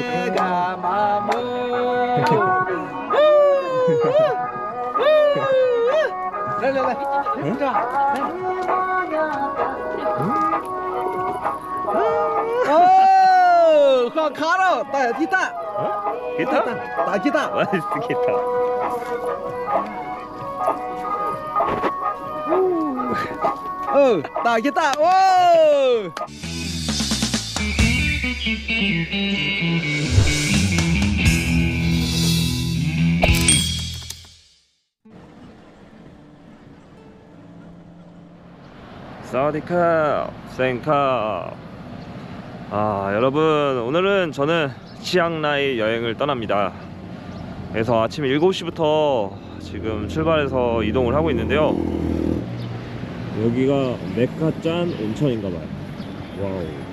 그가 마음 랄랄라 자 어, 가라, 나 기타, 어? 기타? 나 기타, 나이스 기타. 어, 나 기타, 오. 사디카 생카. 아 여러분 오늘은 저는 치앙라이 여행을 떠납니다. 그래서 아침 7시부터 지금 출발해서 이동을 하고 있는데요. 여기가 메카짠 온천인가봐요. 와우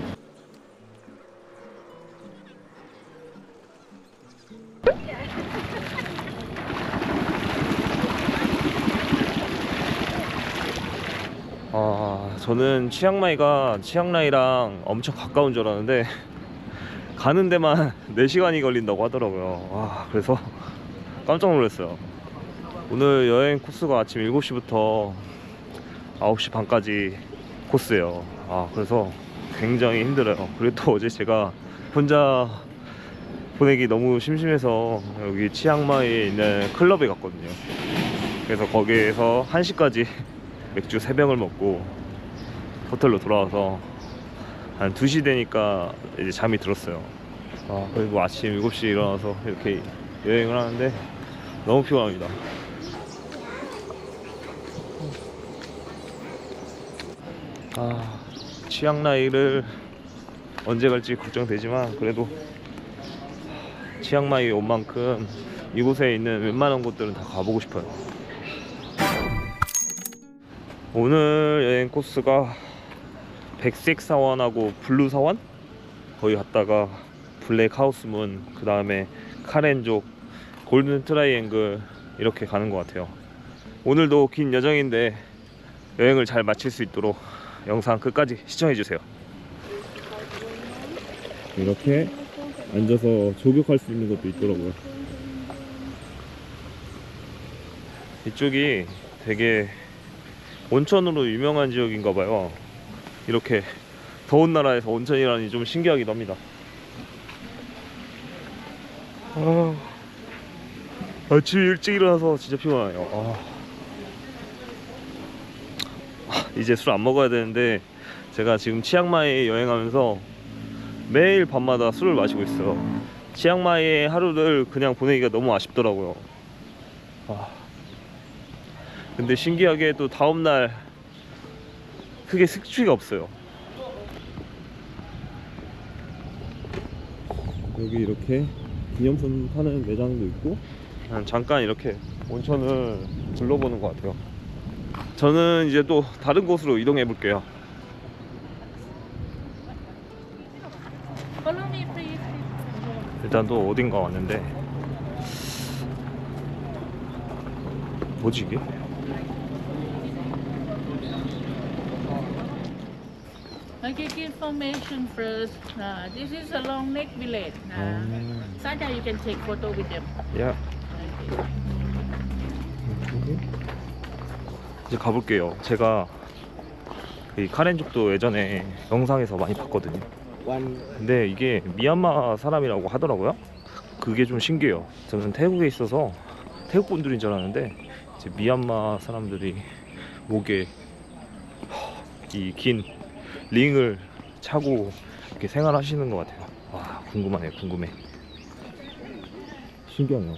저는 치앙마이가 치앙라이랑 엄청 가까운 줄 알았는데 가는 데만 4시간이 걸린다고 하더라고요. 와, 그래서 깜짝 놀랐어요. 오늘 여행 코스가 아침 7시부터 9시 반까지 코스예요. 아, 그래서 굉장히 힘들어요. 그리고 또 어제 제가 혼자 보내기 너무 심심해서 여기 치앙마이에 있는 클럽에 갔거든요. 그래서 거기에서 1시까지 맥주 3병을 먹고 호텔로 돌아와서 한 2시 되니까 이제 잠이 들었어요. 아, 그리고 아침 7시에 일어나서 이렇게 여행을 하는데 너무 피곤합니다. 아, 치앙라이를 언제 갈지 걱정되지만 그래도 치앙마이 온 만큼 이곳에 있는 웬만한 곳들은 다 가보고 싶어요. 오늘 여행 코스가 백색 사원하고 블루 사원? 거기 갔다가 블랙 하우스문 그 다음에 카렌족 골든 트라이앵글 이렇게 가는 것 같아요. 오늘도 긴 여정인데 여행을 잘 마칠 수 있도록 영상 끝까지 시청해 주세요. 이렇게 앉아서 조격할 수 있는 것도 있더라고요. 이쪽이 되게 온천으로 유명한 지역인가 봐요. 이렇게 더운 나라에서 온천이라니 좀 신기하기도 합니다. 아, 아침 일찍 일어나서 진짜 피곤하네요. 아. 아, 이제 술 안 먹어야 되는데 제가 지금 치앙마이 여행하면서 매일 밤마다 술을 마시고 있어요. 치앙마이의 하루를 그냥 보내기가 너무 아쉽더라고요. 아. 근데 신기하게 또 다음날 크게 숙취가 없어요. 여기 이렇게 기념품 파는 매장도 있고 그냥 잠깐 이렇게 온천을 둘러보는 것 같아요. 저는 이제 또 다른 곳으로 이동해 볼게요. 일단 또 어딘가 왔는데 뭐지 이게? I give you information first. Uh, this is a long neck village. Uh, 음, Sada, you can take photo with them. 야 이제 가볼게요. 제가 이 카렌족도 예전에 영상에서 많이 봤거든요. one 근데 이게 미얀마 사람이라고 하더라고요. 그게 좀 신기해요. 저는 태국에 있어서 태국 분들인 줄 알았는데 이제 미얀마 사람들이 목에 이 긴 링을 차고 이렇게 생활하시는 것 같아요. 와 궁금하네요. 궁금해. 신기하네요.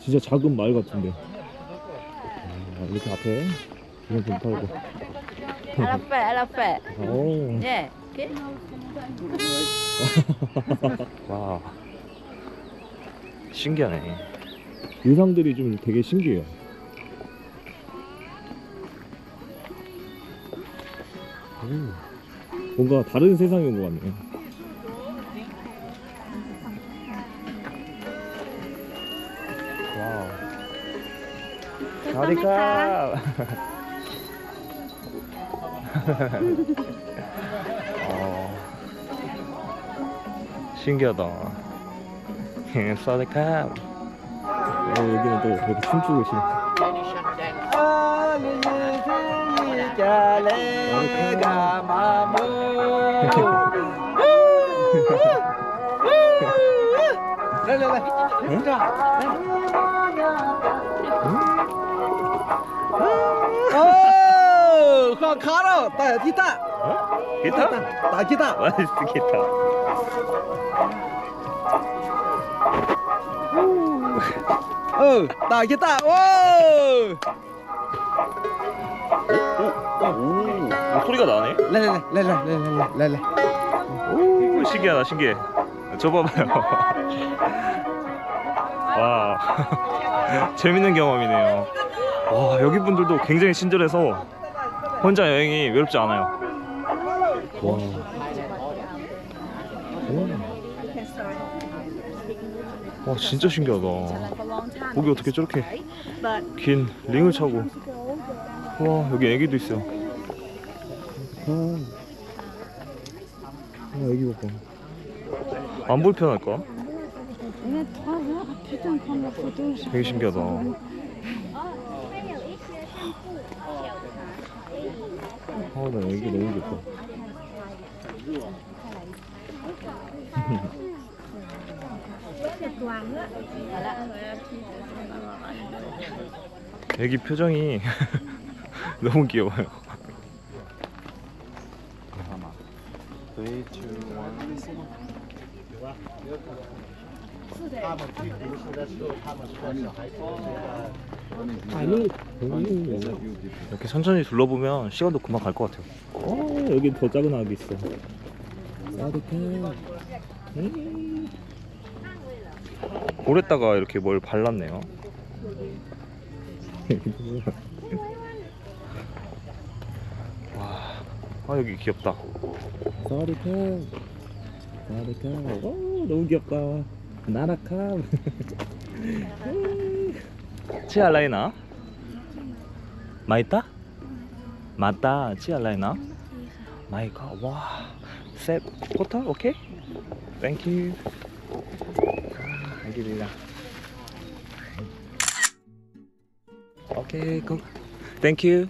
진짜 작은 마을 같은데. 아, 이렇게 앞에 그냥 좀 elephant. 오. Yeah. Okay. 와 신기하네 의상들이 좀 되게 신기해요 오, 뭔가 다른 세상에 온 것 같네요. 와우. 사디카 어, 신기하다. 사와디캅. 어, 여기는 또 이렇게 춤추고 계시네. 来来来，干嘛嘛？来来来，你这，来来来，嗯，哦，好卡了，打吉他，吉他，打吉他，我吉他，哦，打吉他， 소리가 나네. Lên. 오, 신기하다, 신기해. 저 봐봐요. 와, 재밌는 경험이네요. 와, 여기 분들도 굉장히 친절해서 혼자 여행이 외롭지 않아요. 와. 오. 와, 진짜 신기하다. 목이 어떻게 저렇게 긴 링을 차고. 와, 여기 애기도 있어요. 아, 애기 봐. 안 불편할까? 되게 신기하다. 아, 나 애기 너무 귀엽다. 애기 표정이 너무 귀여워요. 이렇게 천천히 둘러보면 시간도 금방 갈 것 같아요. 어, 여기 더 작은 아기 있어. 음. 볼에다가 이렇게 뭘 발랐네요. 와, 아 여기 귀엽다. 사리카, 사리카, 오 너무 귀엽다. 나라카. 치알라이나? 마이타? 맞다, 치알라이나? 마이 갓, 와, 셋, 포터, 오케이? 땡큐. 알겠습니다. 오케이, 고. 땡큐.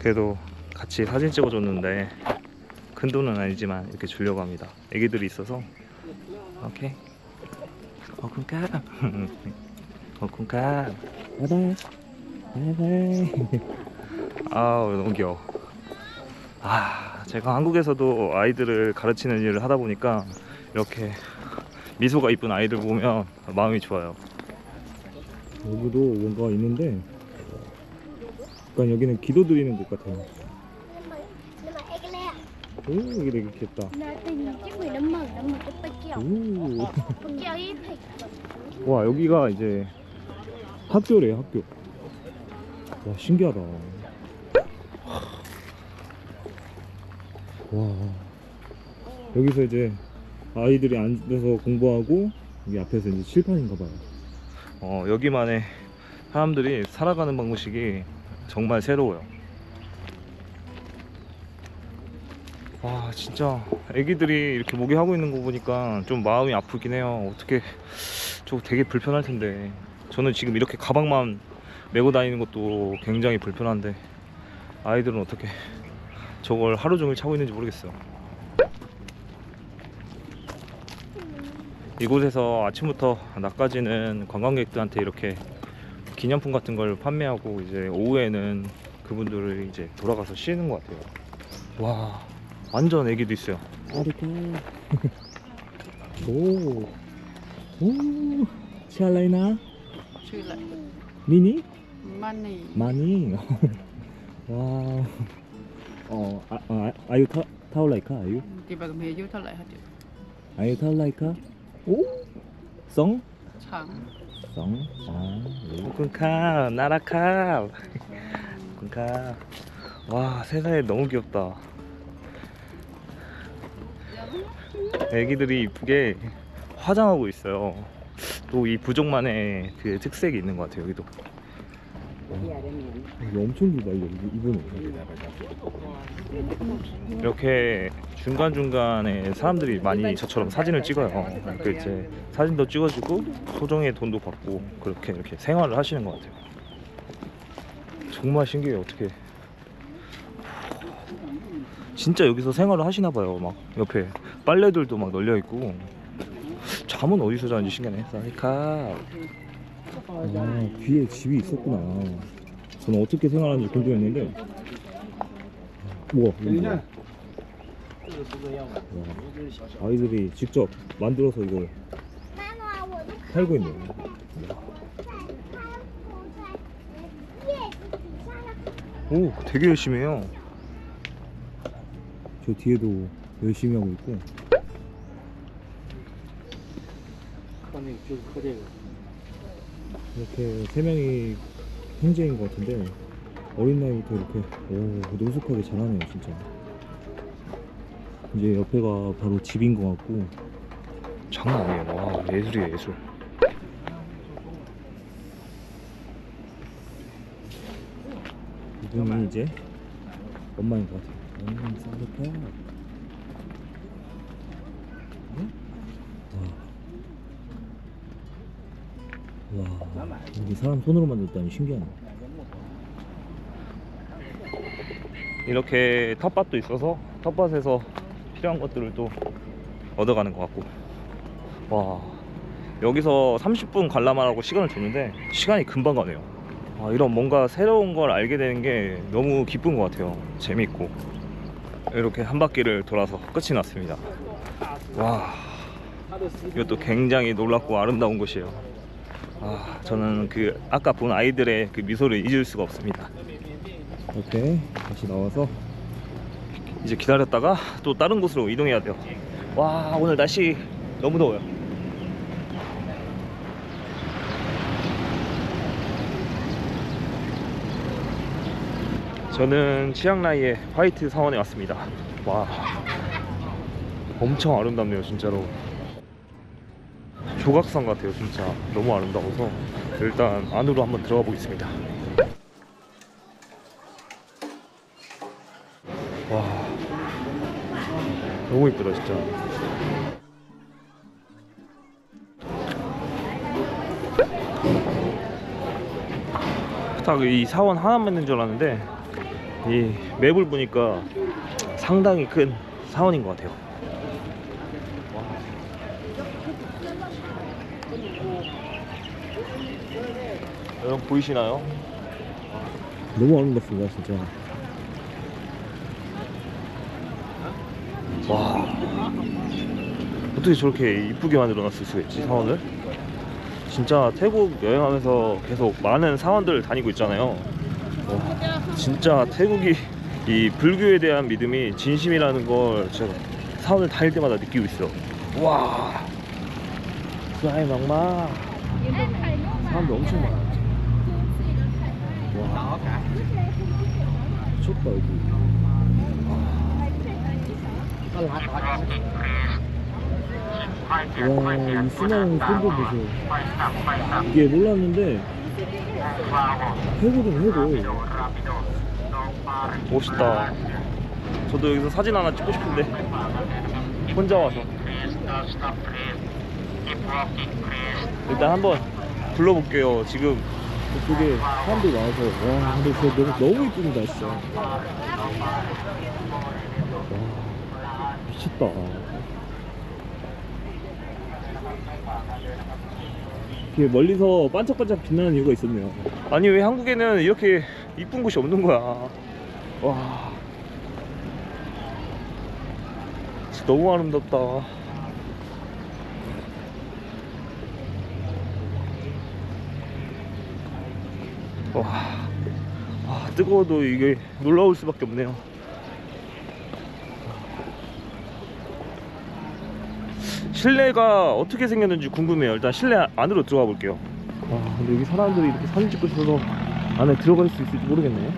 그래도 같이 사진 찍어줬는데 큰 돈은 아니지만 이렇게 주려고 합니다. 애기들이 있어서 오케이. 어군가. 어군가. 바이바이. 바이바이. 아우 너무 귀여워. 아 제가 한국에서도 아이들을 가르치는 일을 하다 보니까 이렇게 미소가 이쁜 아이들 보면 마음이 좋아요. 여기도 뭔가 있는데 약간 여기는 기도 드리는 곳 같아요. 오 여기 되게 귀엽다. 와 여기가 이제 학교래요 학교. 와 신기하다. 와. 여기서 이제 아이들이 앉아서 공부하고 여기 앞에서 이제 칠판인가 봐요. 어 여기만의 사람들이 살아가는 방식이 정말 새로워요. 와 진짜 애기들이 이렇게 목에 하고 있는 거 보니까 좀 마음이 아프긴 해요. 어떻게 저 되게 불편할 텐데. 저는 지금 이렇게 가방만 메고 다니는 것도 굉장히 불편한데 아이들은 어떻게 저걸 하루 종일 차고 있는지 모르겠어요. 이곳에서 아침부터 낮까지는 관광객들한테 이렇게 기념품 같은 걸 판매하고 이제 오후에는 그분들을 이제 돌아가서 쉬는 것 같아요 와 완전 애기도 있어요 아리까 오 오, lại 미니? money. 많이. 와. 어, 아, 아, 아유 타, 타올라이카? 아유? Chị bà cầm hề vô thôi lại hả chị? 아유 타올라이카? 오? 성? Chẳng. 성? 아, kun카, 나라카. kun카. 와, 세상에 너무 귀엽다. 애기들이 이쁘게 화장하고 있어요. 또 이 부족만의 그 특색이 있는 것 같아요, 여기도. 이거 엄청 길다 이거 이분은 이렇게 중간 중간에 사람들이 많이 저처럼 사진을 찍어요. 그 이제 사진도 찍어주고 소정의 돈도 받고 그렇게 이렇게 생활을 하시는 것 같아요. 정말 신기해요. 어떻게 진짜 여기서 생활을 하시나 봐요. 막 옆에 빨래들도 막 널려 있고 잠은 어디서 자는지 신기하네. 사리카. 아 뒤에 집이 있었구나 저는 어떻게 생활하는지 궁금했는데 우와 이거 뭐야 와, 아이들이 직접 만들어서 이걸 妈妈，我都 팔고 있네 叶子底下要 오, 되게 열심히 해요. 저 뒤에도 열심히 하고 있고 이렇게 세 명이 형제인 것 같은데 어린 나이부터 이렇게 오 노숙하게 잘하네요 진짜 이제 옆에가 바로 집인 것 같고 장난 아니에요. 와, 예술이에요, 예술. 이분이 이제 엄마인 것 같아요 음, 쌀국수. 와. 와, 여기 사람 손으로 만들었다니 신기하네. 이렇게 텃밭도 있어서 텃밭에서 필요한 것들을 또 얻어가는 것 같고. 와 여기서 30분 관람하라고 시간을 줬는데 시간이 금방 가네요. 아, 이런 뭔가 새로운 걸 알게 되는 게 너무 기쁜 것 같아요. 재밌고. 이렇게 한 바퀴를 돌아서 끝이 났습니다. 와 이것도 굉장히 놀랍고 아름다운 곳이에요 아 저는 그 아까 본 아이들의 그 미소를 잊을 수가 없습니다 이렇게 다시 나와서 이제 기다렸다가 또 다른 곳으로 이동해야 돼요. 와 오늘 날씨 너무 더워요. 저는 치앙라이의 화이트 사원에 왔습니다. 와 엄청 아름답네요 진짜로. 조각상 같아요 진짜. 너무 아름다워서. 일단 안으로 한번 들어가 보겠습니다. 와. 너무 이쁘다 진짜. 딱 이 사원 하나만 있는 줄 알았는데 이 맵을 보니까 상당히 큰 사원인 것 같아요 여러분 보이시나요? 너무 아름답습니다 진짜. 와 어떻게 저렇게 이쁘게 만들어 놨을 수가 있지 사원을? 진짜 태국 여행하면서 계속 많은 사원들을 다니고 있잖아요 와, 진짜 태국이 이 불교에 대한 믿음이 진심이라는 걸 제가 사원을 다닐 때마다 느끼고 있어 와 수아이 막마 사람들 엄청 많아 와 미쳤다 여기. 와, 이 수많은 손도 보세요. 이게 몰랐는데 해고든 해고. 멋있다 저도 여기서 사진 하나 찍고 싶은데 혼자 와서 일단 한번 불러볼게요 지금 그쪽에 사람들이 많아서 와 근데 저 너무 너무 이쁩니다 진짜. 와 미쳤다. 이렇게 멀리서 반짝반짝 빛나는 이유가 있었네요. 아니 왜 한국에는 이렇게 이쁜 곳이 없는 거야 와 진짜 너무 아름답다 와, 와 뜨거워도 이게 놀라울 수밖에 없네요. 실내가 어떻게 생겼는지 궁금해요. 일단 실내 안으로 들어가 볼게요. 와 근데 여기 사람들이 이렇게 사진 찍고 있어서 안에 들어갈 수 있을지 모르겠네.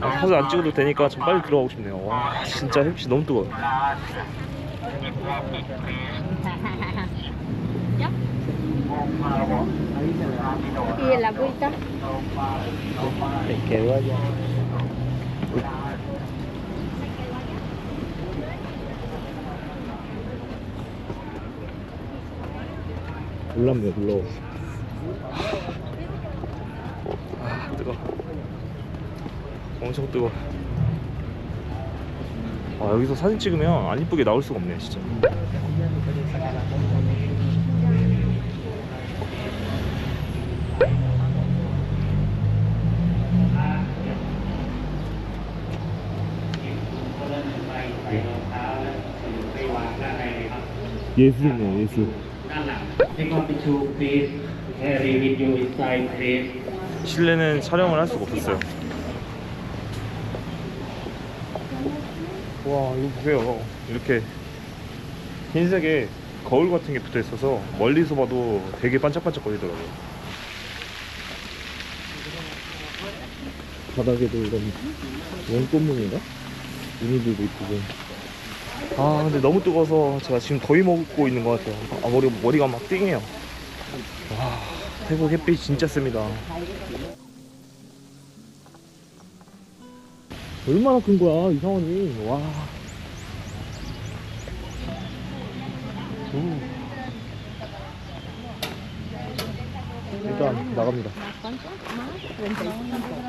아, 사진 안 찍어도 되니까 좀 빨리 들어가고 싶네요. 와 진짜 햇빛이 너무 뜨거워 Kia là vui đó. kéo ra 놀랍네 불러 아 뜨거. 엄청 뜨거. 아 여기서 사진 찍으면 안 이쁘게 나올 수가 없네 진짜. 예술이네 예술 Take on the two, please. Harry with you inside, please. 실내는 촬영을 할 수가 없었어요. 와 이거 보세요. 이렇게 흰색에 거울 같은 게 붙어 있어서 멀리서 봐도 되게 반짝반짝 거리더라고요. 바닥에도 이런 원꽃무늬인가? 무늬들도 이쁘고 아 근데 너무 뜨거워서 제가 지금 더위 먹고 있는 것 같아요. 아 머리 머리가 막 띵해요. 와 태국 햇빛이 진짜 셉니다. 얼마나 큰 거야 이 사원이 와 음. 일단 나갑니다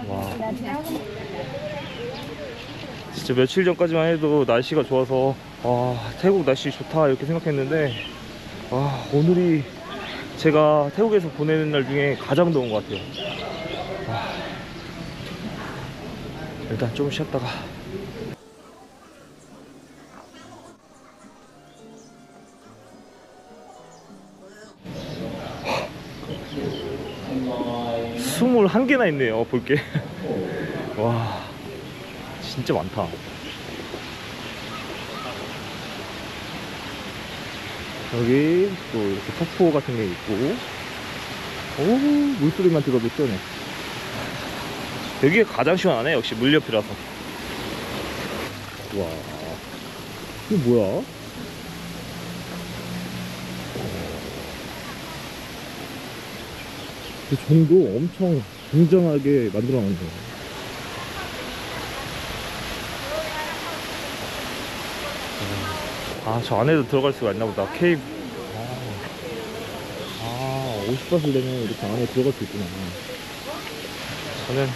와 진짜 며칠 전까지만 해도 날씨가 좋아서 와 태국 날씨 좋다 이렇게 생각했는데 와 오늘이 제가 태국에서 보내는 날 중에 가장 더운 것 같아요. 와, 일단 좀 쉬었다가. 스물 한 개나 있네요 볼게. 와 진짜 많다 여기 또 이렇게 폭포 같은 게 있고. 오 물소리만 들어도 시원해. 여기가 가장 시원하네 역시 물 옆이라서. 와. 이게 뭐야? 그 정도 엄청 굉장하게 만들어 놓은 거야 아저 안에도 들어갈 수가 있나 보다. 케이블 아 50밭을 내면 이렇게 안에 들어갈 수 있구나. 저는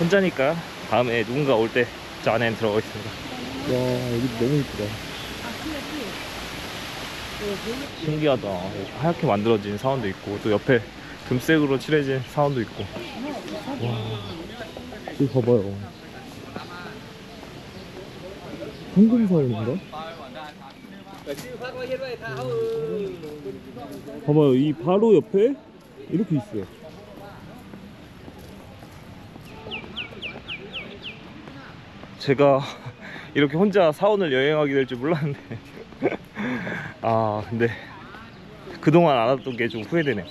혼자니까 다음에 누군가 올 때 저 안에 들어가겠습니다. 와 여기 너무 이쁘다. 신기하다. 이렇게 하얗게 만들어진 사원도 있고 또 옆에 금색으로 칠해진 사원도 있고. 여기 봐봐요. 황금 사원인가? 봐봐요 이 바로 옆에 이렇게 있어요. 제가 이렇게 혼자 사원을 여행하게 될 줄 몰랐는데. 아 근데 그동안 안 왔던 게 좀 후회되네요.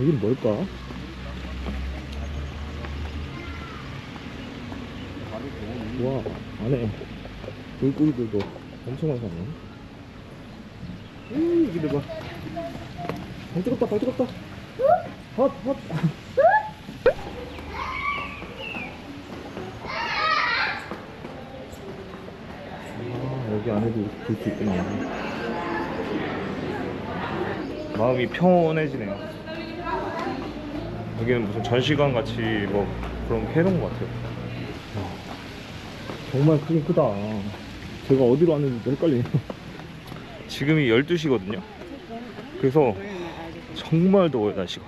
여기는 뭘까? 와 안에 물고기들도 엄청 많이 샀네. 음 여기 봐. 발 뜨겁다 발 뜨겁다. 헛헛. 아 여기 안에도 볼 수 있구나 마음이 평온해지네요. 여기는 무슨 전시관 같이 뭐 그런 거 해놓은 것 같아요 정말 크긴 크다. 제가 어디로 왔는지도 헷갈리네요. 지금이 12시거든요. 그래서 정말 더워요 날씨가.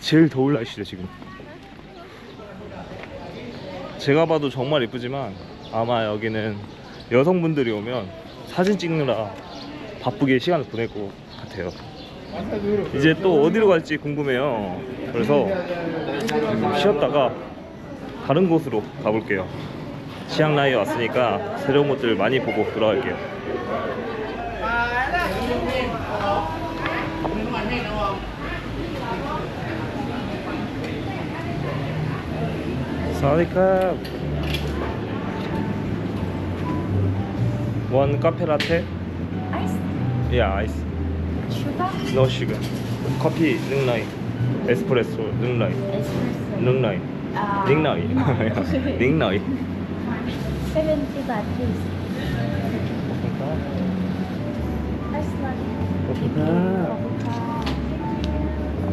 제일 더울 날씨죠 지금. 제가 봐도 정말 예쁘지만 아마 여기는 여성분들이 오면 사진 찍느라 바쁘게 시간을 보낼 것 같아요. 이제 또 어디로 갈지 궁금해요. 그래서 좀 쉬었다가 다른 곳으로 가볼게요. 치앙라이에 왔으니까 새로운 곳들 많이 보고 돌아갈게요. 사와디캅. 원 카페 라테? Ice? 야 아이스. Sugar? 노 슈가. 커피 능라이 에스프레소 능라이 Espresso? 능라이 Uh, 닝나이. 닝나이. 70 baht, please. Ice latte.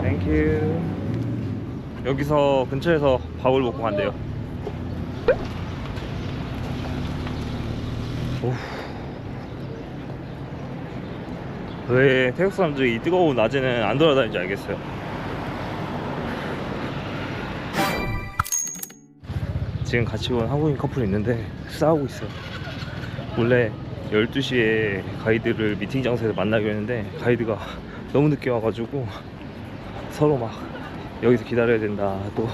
땡큐 여기서 근처에서 밥을 먹고 간대요. 오우. 왜 태국 사람들이 이 뜨거운 낮에는 안 돌아다니는지 알겠어요 지금 같이 온 한국인 커플이 있는데 싸우고 있어요. 원래 12시에 가이드를 미팅 장소에서 만나기로 했는데 가이드가 너무 늦게 와가지고 서로 막 여기서 기다려야 된다 또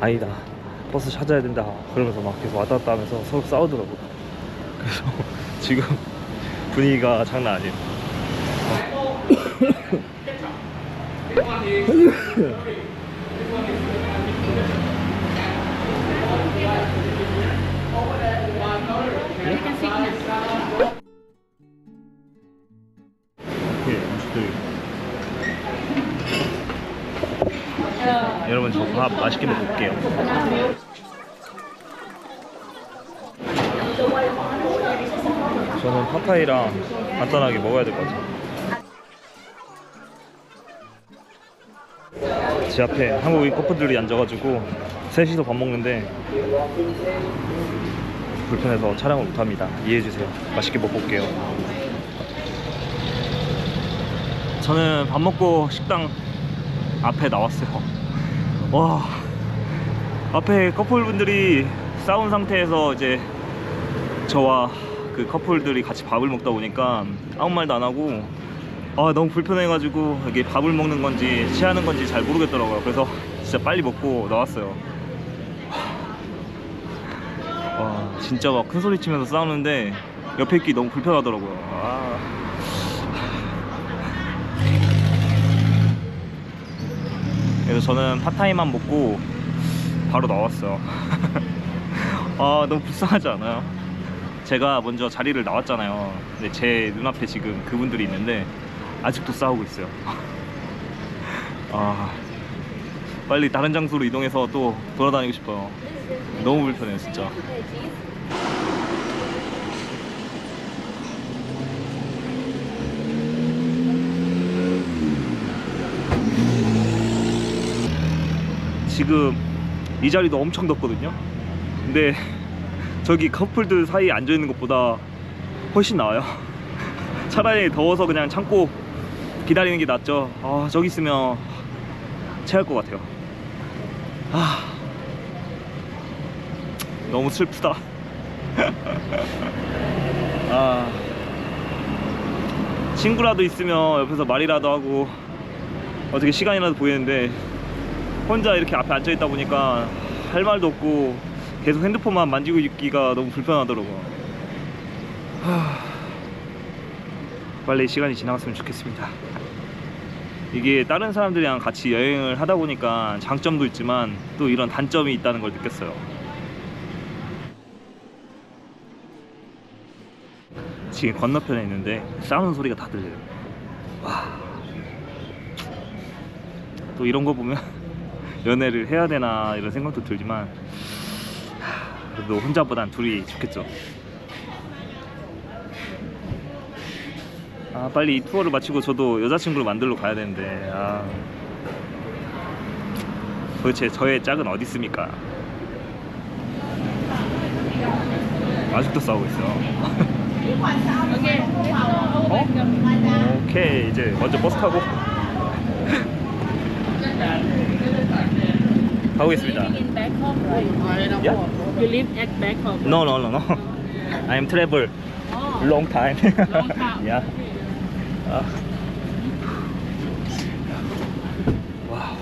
아니다 버스 찾아야 된다 그러면서 막 계속 왔다 갔다 하면서 서로 싸우더라고요. 그래서 지금 분위기가 장난 아니에요 간단하게 먹어야 될 것 같아요. 제 앞에 한국인 커플들이 앉아가지고 셋이서 밥 먹는데 불편해서 촬영을 못합니다. 이해해주세요. 맛있게 먹고 올게요. 저는 밥 먹고 식당 앞에 나왔어요. 와, 앞에 커플분들이 싸운 상태에서 이제 저와 그 커플들이 같이 밥을 먹다 보니까 아무 말도 안 하고 아 너무 불편해가지고 이게 밥을 먹는 건지 취하는 건지 잘 모르겠더라고요. 그래서 진짜 빨리 먹고 나왔어요. 와, 진짜 막 큰 소리 치면서 싸우는데 옆에 있기 너무 불편하더라고요. 아. 그래서 저는 팟타이만 먹고 바로 나왔어요. 아 너무 불쌍하지 않아요? 제가 먼저 자리를 나왔잖아요. 근데 제 눈앞에 지금 그분들이 있는데 아직도 싸우고 있어요. 아 빨리 다른 장소로 이동해서 또 돌아다니고 싶어요. 너무 불편해요 진짜. 지금 이 자리도 엄청 덥거든요. 근데 저기 커플들 사이에 앉아 있는 것보다 훨씬 나아요. 차라리 더워서 그냥 참고 기다리는 게 낫죠. 아, 저기 있으면 체할 것 같아요. 아, 너무 슬프다. 아, 친구라도 있으면 옆에서 말이라도 하고 어떻게 시간이라도 보이는데 혼자 이렇게 앞에 앉아 있다 보니까 할 말도 없고 계속 핸드폰만 만지고 있기가 너무 불편하더라고요. 하... 빨리 시간이 지나갔으면 좋겠습니다. 이게 다른 사람들이랑 같이 여행을 하다 보니까 장점도 있지만 또 이런 단점이 있다는 걸 느꼈어요. 지금 건너편에 있는데 싸우는 소리가 다 들려요. 와. 또 이런 거 보면 연애를 해야 되나 이런 생각도 들지만 하, 그래도 혼자보단 둘이 좋겠죠. 아 빨리 이 투어를 마치고 저도 여자친구를 만들러 가야 되는데 아 도대체 저의 짝은 어디 있습니까? 아직도 싸우고 있어. 어? 오케이 이제 먼저 버스 타고 가보겠습니다. Living in Bangkok, right? Yeah? You live at Bangkok. No, no, no, no. I'm travel Oh, long time. long time. yeah. 아. 와.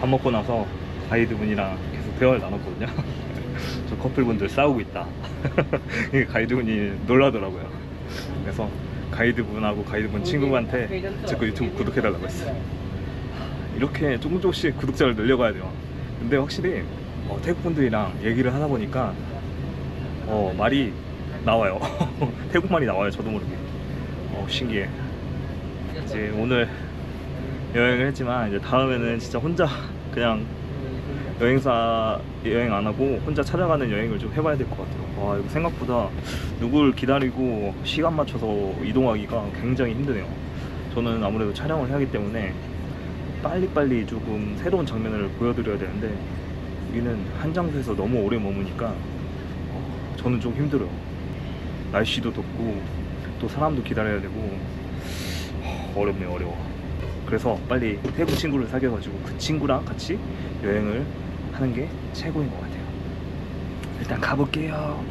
밥 먹고 나서 가이드분이랑 계속 대화를 나눴거든요. 저 커플분들 싸우고 있다. 이게 가이드분이 놀라더라고요. 그래서 가이드분하고 가이드분 친구한테 제 거 유튜브 구독해달라고 했어요. 이렇게 조금 조금씩 구독자를 늘려가야 돼요. 근데 확실히 어, 태국 분들이랑 얘기를 하다 보니까 어, 말이 나와요. 태국 말이 나와요. 저도 모르게. 어, 신기해. 이제 오늘 여행을 했지만 이제 다음에는 진짜 혼자 그냥 여행사 여행 안 하고 혼자 찾아가는 여행을 좀 해봐야 될 것 같아요. 와 이거 생각보다 누굴 기다리고 시간 맞춰서 이동하기가 굉장히 힘드네요. 저는 아무래도 촬영을 하기 때문에 빨리빨리 조금 새로운 장면을 보여드려야 되는데 여기는 한 장소에서 너무 오래 머무니까 어, 저는 좀 힘들어요. 날씨도 덥고 또 사람도 기다려야 되고 어, 어렵네요 어려워. 그래서 빨리 태국 친구를 사귀어가지고 그 친구랑 같이 여행을 하는 게 최고인 것 같아요. 일단 가볼게요.